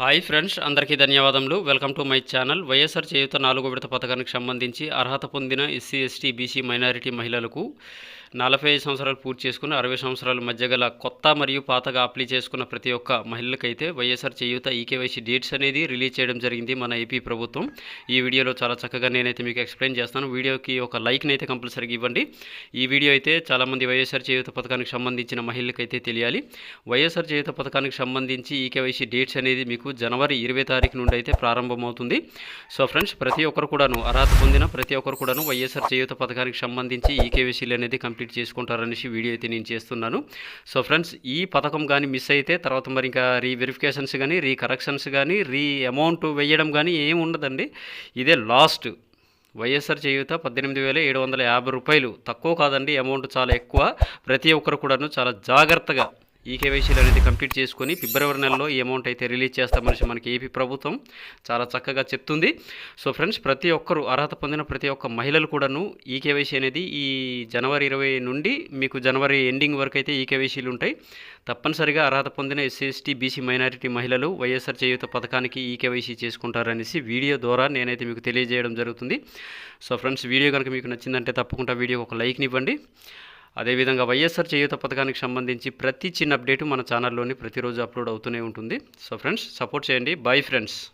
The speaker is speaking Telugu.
హాయ్ ఫ్రెండ్స్ అందరికీ ధన్యవాదములు. Welcome to my channel. YSR Cheyutha నాలుగో విడత పథకానికి సంబంధించి అర్హత పొందిన ఎస్సీ ఎస్టీ బీసీ మైనారిటీ మహిళలకు నలభై ఐదు సంవత్సరాలు పూర్తి చేసుకుని అరవై సంవత్సరాల మధ్య గల కొత్త మరియు పాతగా అప్లై చేసుకున్న ప్రతి ఒక్క మహిళలకైతే వైఎస్ఆర్ చేయూత ఈకేవైసీ డేట్స్ అనేది రిలీజ్ చేయడం జరిగింది మన ఏపీ ప్రభుత్వం. ఈ వీడియోలో చాలా చక్కగా నేనైతే మీకు ఎక్స్ప్లెయిన్ చేస్తాను. వీడియోకి ఒక లైక్ని అయితే కంపల్సరీగా ఇవ్వండి. ఈ వీడియో అయితే చాలామంది వైఎస్ఆర్ చేయూత పథకానికి సంబంధించిన మహిళలకైతే తెలియాలి. వైఎస్ఆర్ చేయూత పథకానికి సంబంధించి ఈకేవైసీ డేట్స్ అనేది మీకు జనవరి ఇరవై తారీఖు నుండి అయితే ప్రారంభమవుతుంది. సో ఫ్రెండ్స్ ప్రతి ఒక్కరు కూడాను అర్హత పొందిన ప్రతి ఒక్కరు కూడాను వైఎస్ఆర్ చేయూత పథకానికి సంబంధించి ఈకేవైసీలు అనేది కంప్లీట్ చేసుకుంటారనేసి వీడియో అయితే నేను చేస్తున్నాను. సో ఫ్రెండ్స్ ఈ పథకం కానీ మిస్ అయితే తర్వాత మరి ఇంకా రీవెరిఫికేషన్స్ కానీ రీ కరెక్షన్స్ కానీ రీ అమౌంట్ వేయడం కానీ ఏమి ఉండదండి. ఇదే లాస్ట్. వైఎస్ఆర్ చేయూత పద్దెనిమిది వేల ఏడు వందల యాభై రూపాయలు తక్కువ కాదండి అమౌంట్ చాలా ఎక్కువ. ప్రతి ఒక్కరు కూడాను చాలా జాగ్రత్తగా ఈ కేవైసీలు అనేది కంప్లీట్ చేసుకొని ఫిబ్రవరి నెలలో ఈ అమౌంట్ అయితే రిలీజ్ చేస్తామనేసి మనకి ఏపీ ప్రభుత్వం చాలా చక్కగా చెప్తుంది. సో ఫ్రెండ్స్ ప్రతి ఒక్కరు అర్హత పొందిన ప్రతి ఒక్క మహిళలు కూడాను ఈ కేవైసీ అనేది ఈ జనవరి ఇరవై నుండి మీకు జనవరి ఎండింగ్ వరకు అయితే ఈ కేవైసీలు ఉంటాయి. తప్పనిసరిగా అర్హత పొందిన ఎస్సీ ఎస్టీ బీసీ మైనారిటీ మహిళలు వైఎస్ఆర్ చేయూత పథకానికి ఈ కేవైసీ చేసుకుంటారనేసి వీడియో ద్వారా నేనైతే మీకు తెలియజేయడం జరుగుతుంది. సో ఫ్రెండ్స్ వీడియో కనుక మీకు నచ్చిందంటే తప్పకుండా వీడియోకి ఒక లైక్ని ఇవ్వండి. అదేవిధంగా వైఎస్ఆర్ చేయూత పథకానికి సంబంధించి ప్రతి చిన్న అప్డేటు మన ఛానల్లోని ప్రతిరోజు అప్లోడ్ అవుతూనే ఉంటుంది. సో ఫ్రెండ్స్ సపోర్ట్ చేయండి. Bye friends.